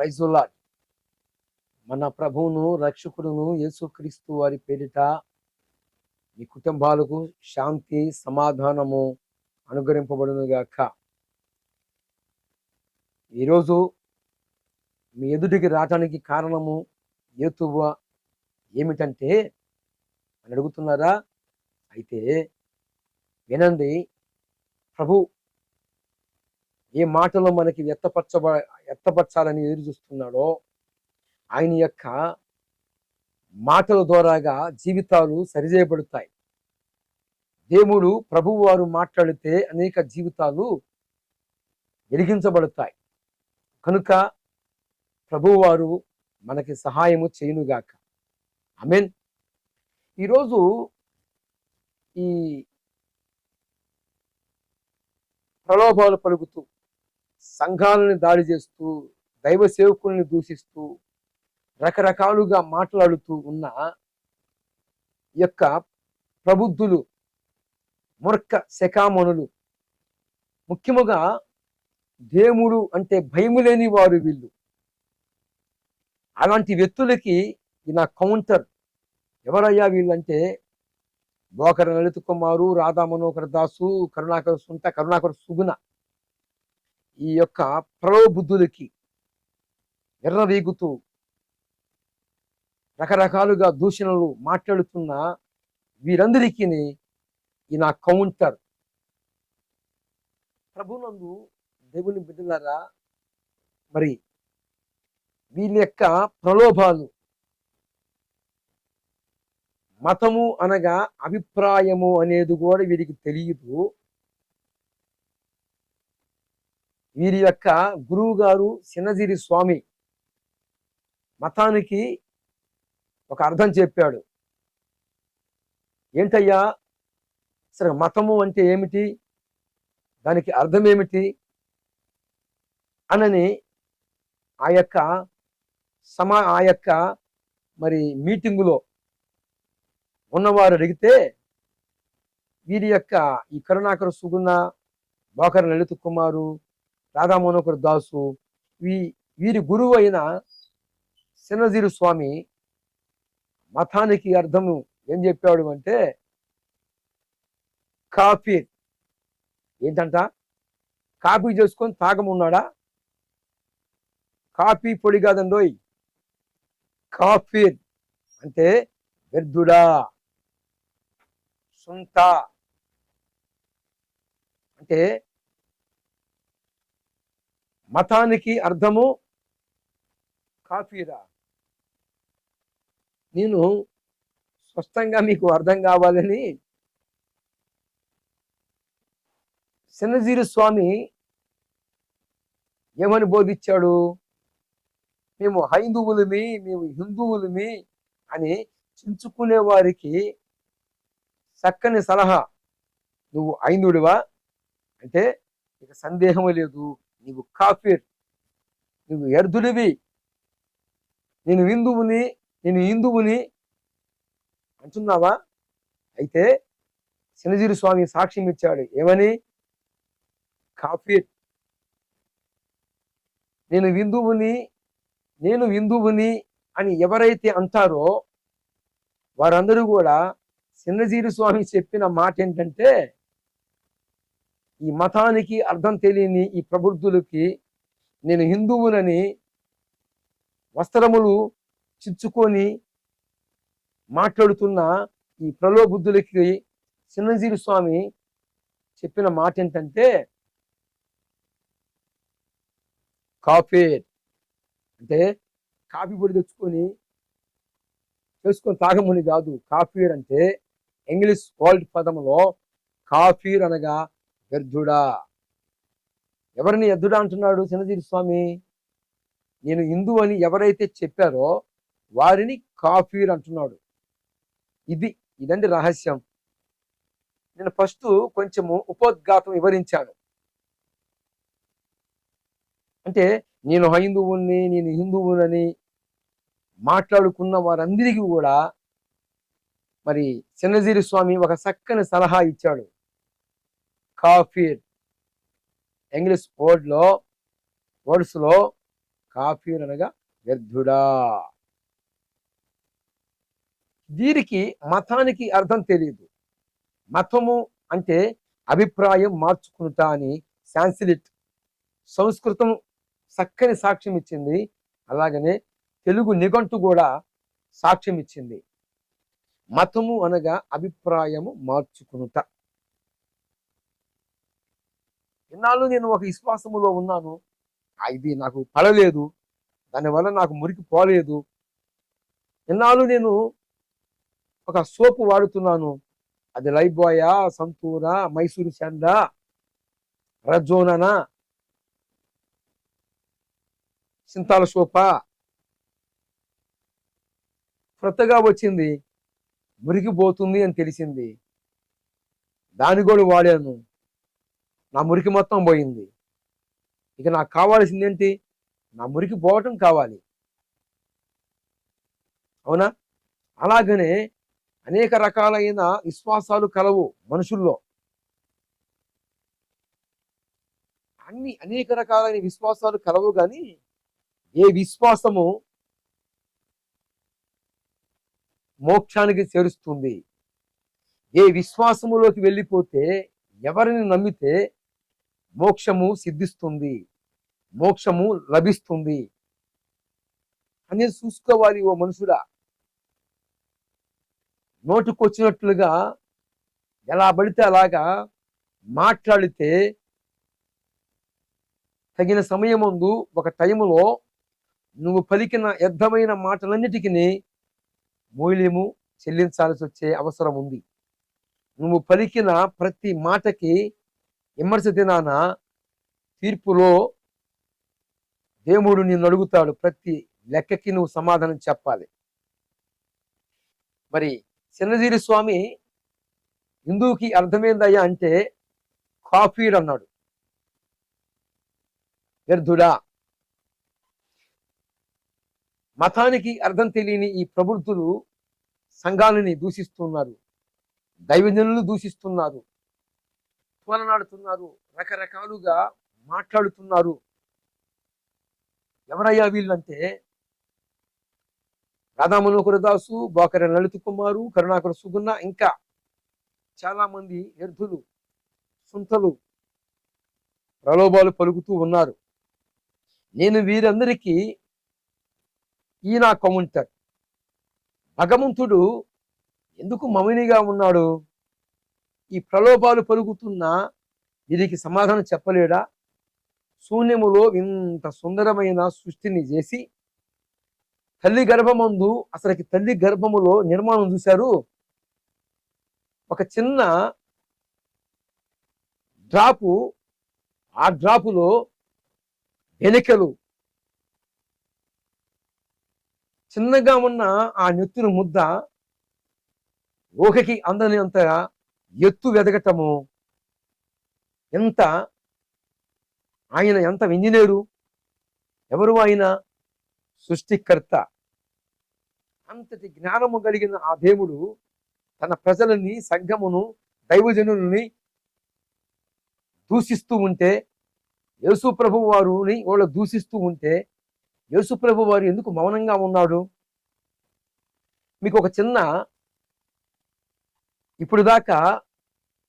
ప్రైజుల్లా మన ప్రభువును రక్షకుడును యేసుక్రీస్తు వారి పేరిట మీ కుటుంబాలకు శాంతి సమాధానము అనుగ్రహింపబడునుగాక ఈరోజు మీ ఎదుటికి రావటానికి కారణము ఏతువ ఏమిటంటే అని అడుగుతున్నారా? అయితే వినండి ప్రభు ఏ మాటలో మనకి వ్యక్తపరచబ ఎత్తపరచాలని ఎదురు చూస్తున్నాడో ఆయన యొక్క మాటల ద్వారాగా జీవితాలు సరిచేయబడతాయి. దేవుడు ప్రభువు వారు మాట్లాడితే అనేక జీవితాలు వెలిగించబడతాయి. కనుక ప్రభువారు మనకి సహాయము చేయునుగాక. మీన్ ఈరోజు ఈ ప్రలోభాలు పలుకుతూ సంఘాలను దాడి చేస్తూ దైవ సేవకుల్ని దూషిస్తూ రకరకాలుగా మాట్లాడుతూ ఉన్న యొక్క ప్రబుద్ధులు మూర్ఖ శకామణులు. ముఖ్యముగా దేవుడు అంటే భయము లేని వారు వీళ్ళు. అలాంటి వ్యక్తులకి నా కౌంటర్ ఎవరయ్యా వీళ్ళంటే బోకర లలిత కుమారు రాధా మనోహర్ దాసు కరుణాకర్ సుంట కరుణాకర్ సుగుణ. ఈ యొక్క ప్రలోబుద్ధులకి ఎర్రరీగుతూ రకరకాలుగా దూషణలు మాట్లాడుతున్న వీరందరికీ ఈ నా కౌంటర్. ప్రభునందు దేవుని బిడ్డలారా మరి వీళ్ళ యొక్క ప్రలోభాలు మతము అనగా అభిప్రాయము అనేది కూడా వీరికి తెలియదు వీరి యొక్క గురువు గారు సినజిరి స్వామి మతానికి ఒక అర్థం చెప్పాడు. ఏంటయ్యా? సరే మతము అంటే ఏమిటి? దానికి అర్థం ఏమిటి? అనని ఆ యొక్క సమా ఆ యొక్క మరి మీటింగులో ఉన్నవారు అడిగితే వీరి యొక్క ఈ కరుణాకర సుగుణ బోకర లలిత కుమారు రాధామోనోకర్ దాసు వీ వీరి గురువు అయిన సినజీరు స్వామి మతానికి అర్థము ఏం చెప్పాడు అంటే కాఫీ ఏంటంట? కాఫీ చేసుకొని తాగమున్నాడా? కాఫీ పొడి కాదండోయ్ కాఫీ అంటే వ్యర్థుడా సుంత. అంటే మతానికి అర్థము కాఫీరా? నేను స్పష్టంగా మీకు అర్థం కావాలని చిన్నజీరు స్వామి ఏమని బోధించాడు? మేము హైందువులమి మేము హిందువులమి అని చించుకునే వారికి చక్కని సలహా. నువ్వు ఐందుడివా అంటే ఇక సందేహం లేదు. నీవు కాఫీర్ నువ్వు ఎర్దుడివి నేను హిందువుని నేను హిందువుని అంటున్నావా? అయితే శనజీరు స్వామి సాక్ష్యం ఇచ్చాడు. ఏమని? కాఫీర్ నేను హిందువుని నేను హిందువుని అని ఎవరైతే అంటారో వారందరూ కూడా చిన్నజీరు స్వామి చెప్పిన మాట ఏంటంటే ఈ మతానికి అర్థం తెలియని ఈ ప్రబుద్ధులకి నేను హిందువునని వస్త్రములు చిచ్చుకొని మాట్లాడుతున్న ఈ ప్రలోబుద్ధులకి చిన్నజీవి స్వామి చెప్పిన మాట ఏంటంటే కాఫీ అంటే కాఫీ పొడి తెచ్చుకొని చేసుకొని తాగమని కాదు కాఫీర్ అంటే ఇంగ్లీష్ వరల్డ్ పదంలో కాఫీర్ అనగా వ్యర్థుడా ఎవరిని ఎద్దుడా అంటున్నాడు చిన్నజీరి స్వామి? నేను హిందూ అని ఎవరైతే చెప్పారో వారిని కాఫీర్ అంటున్నాడు. ఇది ఇదండి రహస్యం. నేను ఫస్ట్ కొంచెము ఉపోద్ఘాతం వివరించాను. అంటే నేను హైందువుని నేను హిందువునని మాట్లాడుకున్న వారందరికీ కూడా మరి చిన్నజీరి స్వామి ఒక చక్కని సలహా ఇచ్చాడు. కాఫీర్ ఇంగ్లీష్ వర్డ్లో వర్డ్స్లో కాఫీర్ అనగా వ్యర్థుడా. వీరికి మతానికి అర్థం తెలియదు మతము అంటే అభిప్రాయం మార్చుకుంటా అని శాన్సిలిట్ సంస్కృతం చక్కని సాక్ష్యం ఇచ్చింది. అలాగనే తెలుగు నిఘంటు కూడా సాక్ష్యం ఇచ్చింది. మతము అనగా అభిప్రాయము మార్చుకునుట. ఇన్నాళ్ళు నేను ఒక విశ్వాసములో ఉన్నాను. ఇది నాకు పడలేదు దానివల్ల నాకు మురికి పోలేదు. ఇన్నాళ్ళు నేను ఒక సోపు వాడుతున్నాను. అది లైబాయా సంతూరా మైసూరు చందా రజోననా సింతాల సోపా. క్రొత్తగా వచ్చింది. మురికిపోతుంది అని తెలిసింది. దాని కూడా వాడాను. నా మురికి మొత్తం పోయింది. ఇక నాకు కావాల్సింది ఏంటి నా మురికి పోవటం కావాలి. అవునా? అలాగనే అనేక రకాలైన విశ్వాసాలు కలవు మనుషుల్లో. అన్ని అనేక రకాలైన విశ్వాసాలు కలవు కానీ ఏ విశ్వాసము మోక్షానికి చేరుస్తుంది. ఏ విశ్వాసములోకి వెళ్ళిపోతే ఎవరిని నమ్మితే మోక్షము సిద్ధిస్తుంది. మోక్షము లభిస్తుంది. అని చూసుకోవాలి ఓ మనుషుడా. నోటుకొచ్చినట్లుగా ఎలా పడితే అలాగా మాట్లాడితే తగిన సమయమందు ఒక టైములో నువ్వు పలికిన యద్ధమైన మాటలన్నిటికీ మూల్యము చెల్లించాల్సి వచ్చే అవసరం ఉంది నువ్వు పలికిన ప్రతి మాటకి విమర్శ దినాన తీర్పులో దేవుడు నిన్ను అడుగుతాడు ప్రతి లెక్కకి నువ్వు సమాధానం చెప్పాలి. మరి చిన్నజీరి స్వామి హిందూకి అర్థమైందయ్యా అంటే కాఫీడ్ అన్నాడు. వ్యర్థుడా మతానికి అర్థం తెలియని ఈ ప్రబుద్ధులు సంఘాలని దూషిస్తున్నారు దైవజనులు దూషిస్తున్నారు తోలనాడుతున్నారు రకరకాలుగా మాట్లాడుతున్నారు. ఎవరయ్యా వీళ్ళంటే? రాధామనోకర దాసు బోకర లలిత కుమారు కరుణాకర సుగుణ ఇంకా చాలామంది ఎర్ధులు సుంతలు ప్రలోభాలు పలుకుతూ ఉన్నారు. నేను వీరందరికీ ఈయన కౌంటర్ భగవంతుడు ఎందుకు మమినిగా ఉన్నాడు? ఈ ప్రలోభాలు పలుకుతున్నా వీరికి సమాధానం చెప్పలేడా? శూన్యములో ఇంత సుందరమైన సృష్టిని చేసి తల్లి గర్భమందు అసలుకి తల్లి గర్భములో నిర్మాణం చూశారు. ఒక చిన్న డ్రాపు ఆ డ్రాపులో ఎలికలు చిన్నగా ఉన్న ఆ నెత్తున ముద్ద ఊహకి అందని అంతగా ఎత్తు వెదగటము. ఎంత ఆయన ఎంత ఇంజనీరు? ఎవరు ఆయన? సృష్టికర్త. అంతటి జ్ఞానము కలిగిన ఆ దేవుడు తన ప్రజలని సంఘమును దైవజనుల్ని దూషిస్తూ ఉంటే యేసు ప్రభు వారుని వాళ్ళు దూషిస్తూ ఉంటే యేసు ప్రభు వారు ఎందుకు మౌనంగా ఉన్నాడు? మీకు ఒక చిన్న ఇప్పుడు దాకా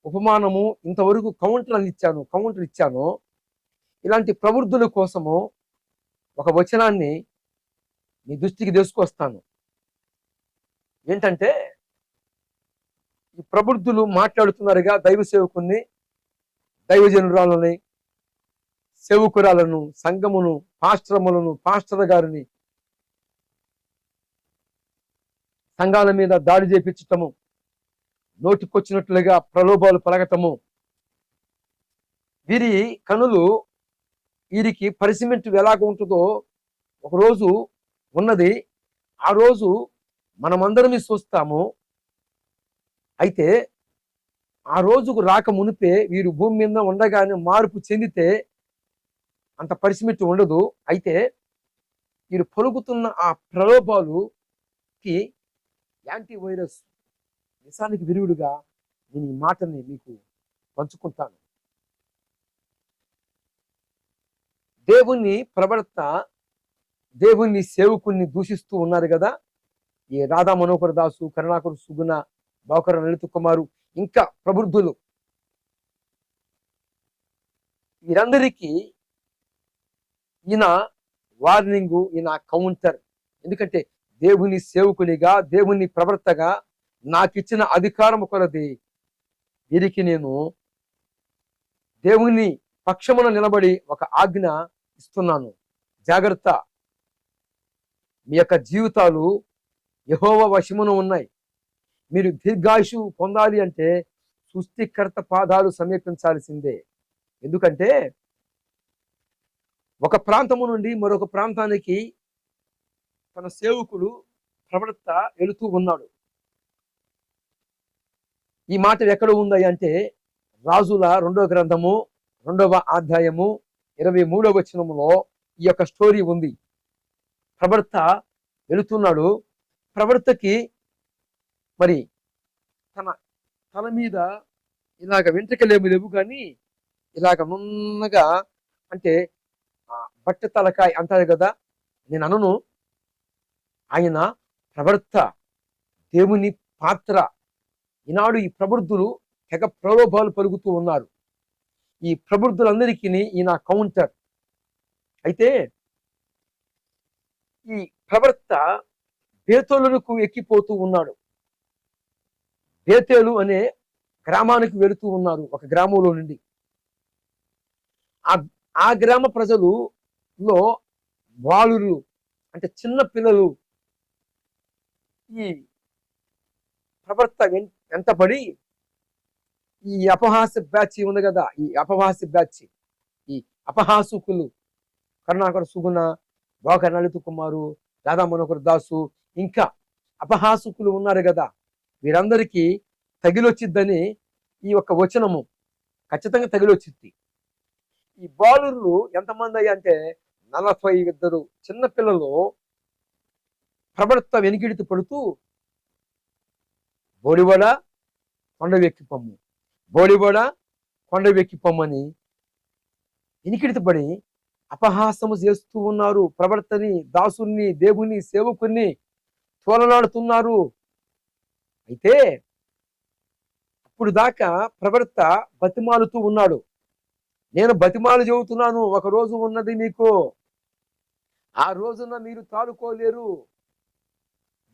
ఉపమానము ఇంతవరకు కౌంటర్ ఇచ్చాను కౌంటర్ ఇచ్చాను. ఇలాంటి ప్రవృద్ధుల కోసము ఒక వచనాన్ని మీ దృష్టికి తీసుకొస్తాను. ఏంటంటే ఈ ప్రబుద్ధులు మాట్లాడుతున్నారుగా దైవ సేవకుని దైవజనురాలని సేవకురాలను సంఘమును పాస్టరములను పాస్టర్ గారిని సంఘాల మీద దాడి చేపించటము నోటికొచ్చినట్లుగా ప్రలోభాలు పలకటము. వీరి కనులు వీరికి పరిసిమెంట్ ఎలాగ ఉంటుందో ఒకరోజు ఉన్నది. ఆ రోజు మనమందరం చూస్తాము. అయితే ఆ రోజుకు రాక మునిపే వీరు భూమి మీద ఉండగానే మార్పు చెందితే అంత పరిసిమెట్టు ఉండదు. అయితే వీరు పలుకుతున్న ఆ ప్రలోభాలుకి యాంటీ వైరస్ నిజానికి విరుగుడుగా నేను ఈ మాటని మీకు పంచుకుంటాను. దేవుని ప్రవర్త దేవుని సేవకుల్ని దూషిస్తూ ఉన్నారు కదా? ఈ రాధా మనోహర్ దాసు కరుణాకరు సుగుణ బాకర లలిత కుమారు ఇంకా ప్రబుద్ధులు. వీరందరికీ ఈయన వార్నింగ్ ఈయన కౌంటర్. ఎందుకంటే దేవుని సేవకునిగా దేవుని ప్రవర్తగా నాకు ఇచ్చిన అధికారం కొలది వీరికి నేను దేవుని పక్షమున నిలబడి ఒక ఆజ్ఞ ఇస్తున్నాను. జాగ్రత్త. మీ యొక్క జీవితాలు యహోవ వశమున ఉన్నాయి. మీరు దీర్ఘాయుషు పొందాలి అంటే సృష్టికర్త పాదాలు సమీపించాల్సిందే. ఎందుకంటే ఒక ప్రాంతము నుండి మరొక ప్రాంతానికి తన సేవకుడు ప్రవక్త వెళుతూ ఉన్నాడు. ఈ మాట ఎక్కడ ఉంది అంటే రాజుల రెండవ గ్రంథము రెండవ అధ్యాయము ఇరవై మూడవ వచనములో ఈ యొక్క స్టోరీ ఉంది. ప్రవర్త వెళుతున్నాడు. ప్రవర్తకి మరి తన తల మీద ఇలాగ వెంట్రుకలేమి లేవు కానీ ఇలాగ నున్నగా అంటే బట్ట తలకాయ అంటారు కదా నేను అనను. ఆయన ప్రవర్త దేవుని పాత్ర ఈనాడు ఈ ప్రబుద్ధులు తెగ ప్రలోభాలు పలుకుతూ ఉన్నారు. ఈ ప్రబుద్ధులందరికీ ఈయన కౌంటర్. అయితే ఈ ప్రవర్త బేతోలుకు ఎక్కిపోతూ ఉన్నాడు. బేతేలు అనే గ్రామానికి వెళుతూ ఉన్నారు ఒక గ్రామంలో నుండి. ఆ ఆ గ్రామ ప్రజలు లో బాలురు అంటే చిన్న పిల్లలు ఈ ప్రవర్త ఎంత పడి? ఈ అపహాస్య బ్యాచ్ ఉంది కదా ఈ అపహాస్య బ్యాచ్. ఈ అపహాసుకులు. కరుణాకర సుగుణ భోగ నలిత కుమారు రాధా మనోహర్ దాసు ఇంకా అపహాసుకులు ఉన్నారు కదా. వీరందరికీ తగిలొచ్చిద్దని ఈ యొక్క వచనము ఖచ్చితంగా తగిలొచ్చిద్ది. ఈ బాలురులు ఎంతమంది అయ్యి అంటే నలభై ఇద్దరు చిన్న పిల్లలు. ప్రబడత పడుతూ బోడివడ కొండ వెక్కి పొమ్ము. బోడివడ కొండ పొమ్మని వెనికిడితి అపహాసము చేస్తూ ఉన్నారు. ప్రవర్తని దాసుని దేవుని సేవకుని తోలనాడుతున్నారు. అయితే ఇప్పుడు దాకా ప్రవర్త బతిమాలుతూ ఉన్నాడు. నేను బతిమాలు చెబుతున్నాను ఒక రోజు ఉన్నది మీకు. ఆ రోజున మీరు తాడుకోలేరు.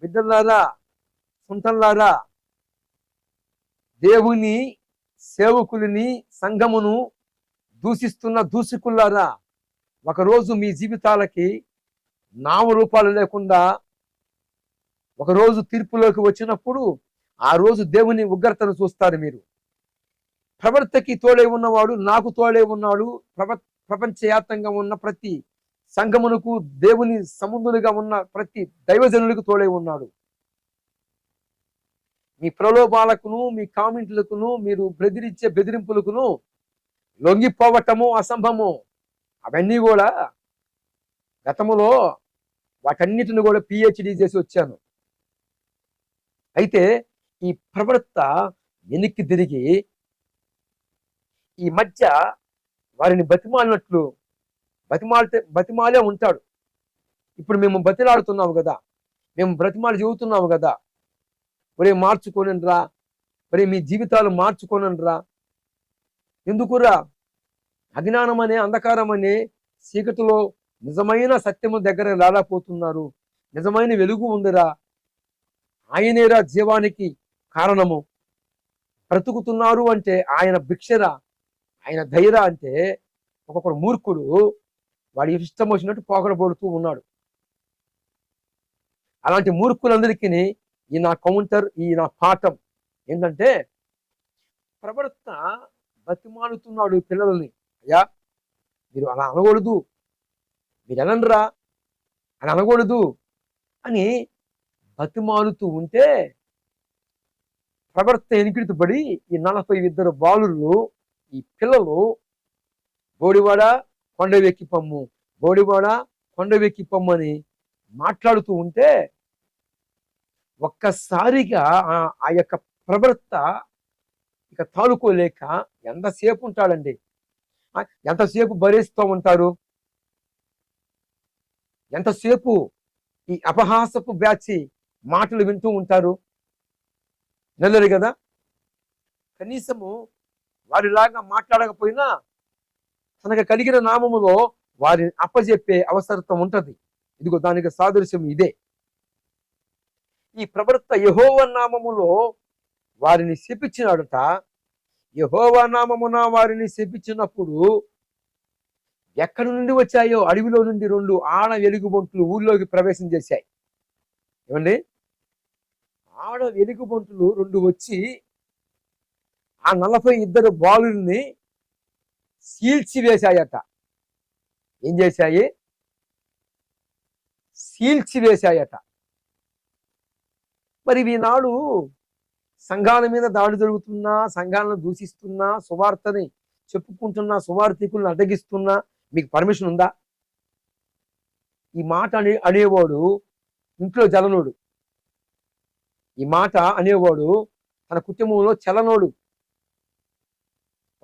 బిడ్డలారా సొంతంలారా దేవుని సేవకులని సంఘమును దూషిస్తున్న దూషికుల్లారా ఒకరోజు మీ జీవితాలకి నామరూపాలు లేకుండా ఒకరోజు తీర్పులోకి వచ్చినప్పుడు ఆ రోజు దేవుని ఉగ్రతను చూస్తారు మీరు. ప్రవర్తకి తోడే ఉన్నవాడు నాకు తోడే ఉన్నాడు ప్రప ప్రపంచవ్యాప్తంగా ఉన్న ప్రతి సంఘమునకు దేవుని సముద్రులుగా ఉన్న ప్రతి దైవజనులకు తోడే ఉన్నాడు. మీ ప్రలోభాలకును మీ కామెంట్లకును మీరు బెదిరించే బెదిరింపులకును లొంగిపోవటము అసంభవము. అవన్నీ కూడా గతములో వాటన్నిటిని కూడా పిహెచ్డి చేసి వచ్చాను. అయితే ఈ ప్రవర్త వెనక్కి తిరిగి ఈ మధ్య వారిని బతిమాలినట్లు బతిమాలితే బతిమాలే ఉంటాడు. ఇప్పుడు మేము బతిలాడుతున్నాము కదా. మేము బ్రతిమాలు చెబుతున్నాము కదా. ఒరే మార్చుకోనండ్రా. ఒరే మీ జీవితాలు మార్చుకోనండ్రా. ఎందుకురా? అజ్ఞానం అనే అంధకారం అనే చీకటిలో నిజమైన సత్యము దగ్గర రాలాపోతున్నారు నిజమైన వెలుగు ఉందిరా. ఆయనేరా జీవానికి కారణము. బ్రతుకుతున్నారు అంటే ఆయన భిక్షరా ఆయన ధైర్య అంటే ఒక్కొక్కడు మూర్ఖుడు వాడి ఇష్టం వచ్చినట్టు పోకడబడుతూ ఉన్నాడు. అలాంటి మూర్ఖులందరికీ ఈ నా కౌంటర్ ఈ నా పాఠం. ఏంటంటే ప్రవర్త బతిమాలుతున్నాడు పిల్లల్ని. అయ్యా మీరు అలా అనకూడదు. మీరు అనరా అని అనకూడదు అని బతిమాలుతూ ఉంటే ప్రవర్త ఎనికిడితో ఈ నలభై ఇద్దరు బాలులు ఈ పిల్లలు బోడివాడ కొండవెక్కి పమ్ము బోడివాడ కొండవెక్కి పమ్ము అని మాట్లాడుతూ ఉంటే ఒక్కసారిగా ఆ- ఆ యొక్క ప్రవర్త ఇక తాలుకోలేక ఎంతసేపు ఉంటాడండి? ఎంతసేపు భరిస్తూ ఉంటారు ఎంతసేపు ఈ అపహాసపు బ్యాచి మాటలు వింటూ ఉంటారు? నెల్లరు కదా? కనీసము వారిలాగా మాట్లాడకపోయినా తనకు కలిగిన నామములో వారిని అప్పజెప్పే అవసరత్వం ఉంటుంది. ఇదిగో దానికి సాదృశ్యం ఇదే. ఈ ప్రవక్త యహోవ నామములో వారిని శపించినాడట. యహోవ నామమున వారిని శపించినప్పుడు ఎక్కడి నుండి వచ్చాయో అడవిలో నుండి రెండు ఆడ వెలుగుబొంట్లు ఊళ్ళోకి ప్రవేశం చేశాయి. ఏమండి? ఆడ వెలుగుబొంట్లు రెండు వచ్చి ఆ నలభై ఇద్దరు బాలుల్ని సీల్చి వేశాయట ఏం చేశాయి? సీల్చి వేశాయట మరి ఈనాడు సంఘాల మీద దాడి జరుగుతున్నా సంఘాలను దూషిస్తున్నా సువార్తని చెప్పుకుంటున్నా సువార్థికులను అడ్డగిస్తున్నా మీకు పర్మిషన్ ఉందా? ఈ మాట అనే అనేవాడు ఇంట్లో జలనోడు ఈ మాట అనేవాడు తన కుటుంబంలో చలనోడు.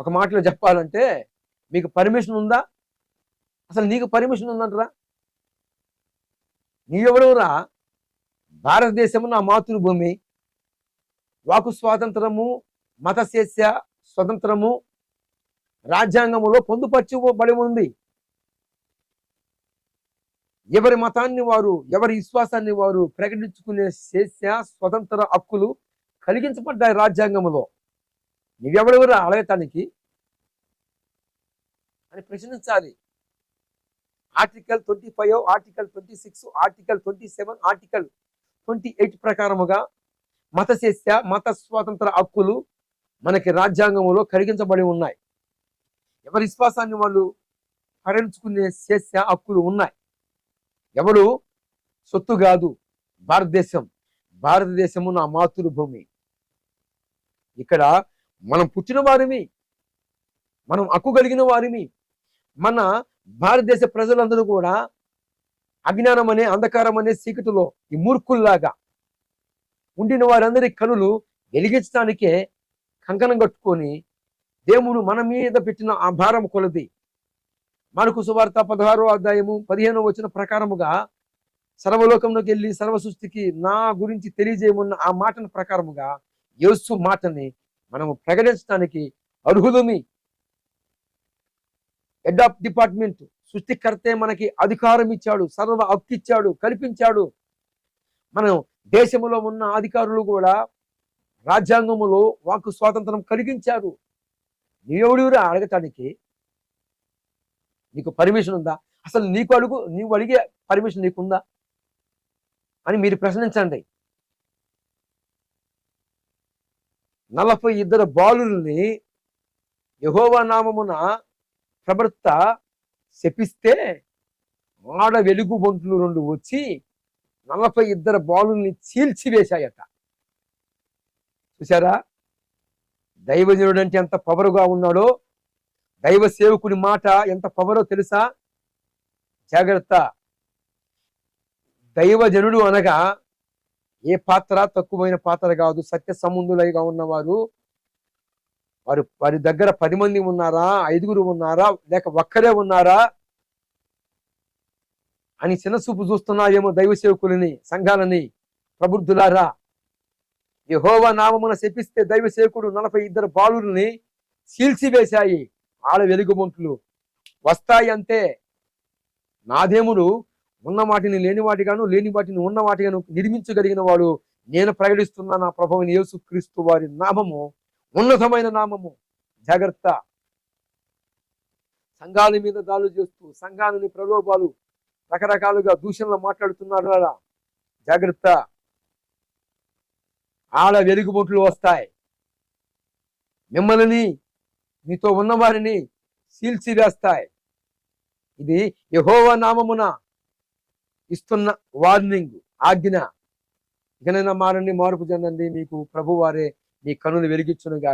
ఒక మాటలో చెప్పాలంటే మీకు పర్మిషన్ ఉందా? అసలు నీకు పర్మిషన్ ఉందంటరా? నీవెవడవురా? భారతదేశము నా మాతృభూమి. వాకు స్వాతంత్రము మతశేష స్వతంత్రము రాజ్యాంగములో పొందుపరచబడి ఉంది ఎవరి మతాన్ని వారు ఎవరి విశ్వాసాన్ని వారు ప్రకటించుకునే శేష స్వతంత్ర హక్కులు కలిగించబడ్డాయి రాజ్యాంగములో. నువ్వెవరెవరు అడగటానికి అని ప్రశ్నించాలి. Article twenty five article twenty six article twenty seven article twenty eight ప్రకారముగా మతశేష మత స్వాతంత్ర హక్కులు మనకి రాజ్యాంగంలో కలిగించబడి ఉన్నాయి. ఎవరి విశ్వాసాన్ని వాళ్ళు హరించుకునే శేష హక్కులు ఉన్నాయి. ఎవరు సొత్తు కాదు భారతదేశం భారతదేశము నా మాతృభూమి. ఇక్కడ మనం పుట్టిన వారిమి మనం హక్కు కలిగిన వారిమి మన భారతదేశ ప్రజలందరూ కూడా అజ్ఞానం అనే అంధకారం అనే చీకటిలో ఈ మూర్ఖుల్లాగా ఉండిన వారందరి కనులు వెలిగించడానికే కంకణం కట్టుకొని దేవుడు మన మీద పెట్టిన ఆ భారం కొలది. మనకు సువార్త పదహారో అధ్యాయము పదిహేనో వచ్చిన ప్రకారముగా సర్వలోకంలోకి వెళ్ళి సర్వ సృష్టికి నా గురించి తెలియజేయమన్న ఆ మాటను ప్రకారముగా యేసు మాటని మనము ప్రకటించడానికి అర్హులమి. హెడ్ ఆఫ్ డిపార్ట్మెంట్ సృష్టికర్తే మనకి అధికారం ఇచ్చాడు సర్వ హక్కిచ్చాడు కల్పించాడు. మనం దేశంలో ఉన్న అధికారులు కూడా రాజ్యాంగములో వాకు స్వాతంత్రం కలిగించారు. నీవెవడివురా అడగటానికి. నీకు పర్మిషన్ ఉందా? అసలు నీకు అడుగు నీవు అడిగే పర్మిషన్ నీకుందా? అని మీరు ప్రశ్నించండి. నలభై ఇద్దరు బాలుల్ని యహోవా నామమున ప్రవర్త శపిస్తే ఆడ వెలుగు బొంట్లు రెండు వచ్చి నలభై ఇద్దరు బాలుల్ని చీల్చివేశాయట. చూసారా దైవజనుడు అంటే ఎంత పవరుగా ఉన్నాడో దైవ సేవకుడి మాట ఎంత పవరో తెలుసా? జాగ్రత్త. దైవజనుడు అనగా ఏ పాత్ర తక్కువైన పాత్ర కాదు సత్య సంబంధులైగా ఉన్నవారు వారు వారి దగ్గర పది మంది ఉన్నారా? ఐదుగురు ఉన్నారా? లేక ఒక్కరే ఉన్నారా? అని చిన్నసూపు చూస్తున్నాయేమో దైవ సేవకులని సంఘాలని ప్రబుద్ధులారా? యహోవ నామమున శపిస్తే దైవ సేవకుడు నలభై ఇద్దరు బాలుల్ని చీల్చివేశాయి. ఆడ వెలుగుబొంట్లు వస్తాయి అంతే నాదేముడు ఉన్న వాటిని లేని వాటిగాను లేని వాటిని ఉన్న వాటిగాను నిర్మించగలిగిన వాడు. నేను ప్రకటిస్తున్న నా ప్రభువుని యేసుక్రీస్తు వారి నామము. ఉన్నతమైన నామము. జాగ్రత్త. సంఘాల మీద దాడులు చేస్తూ సంఘాలని ప్రలోభాలు రకరకాలుగా దూషణలు మాట్లాడుతున్నారా జాగ్రత్త. ఆడ వెలుగుబొట్లు వస్తాయి. మిమ్మల్ని మీతో ఉన్నవారిని సీల్చివేస్తాయి. ఇది యహోవ నామమున ఇస్తున్న వార్నింగ్ ఆజ్ఞ. ఇకనైనా మారండి మార్పు చెందండి. మీకు ప్రభువారే నీ కనులు వెలిగించునుగా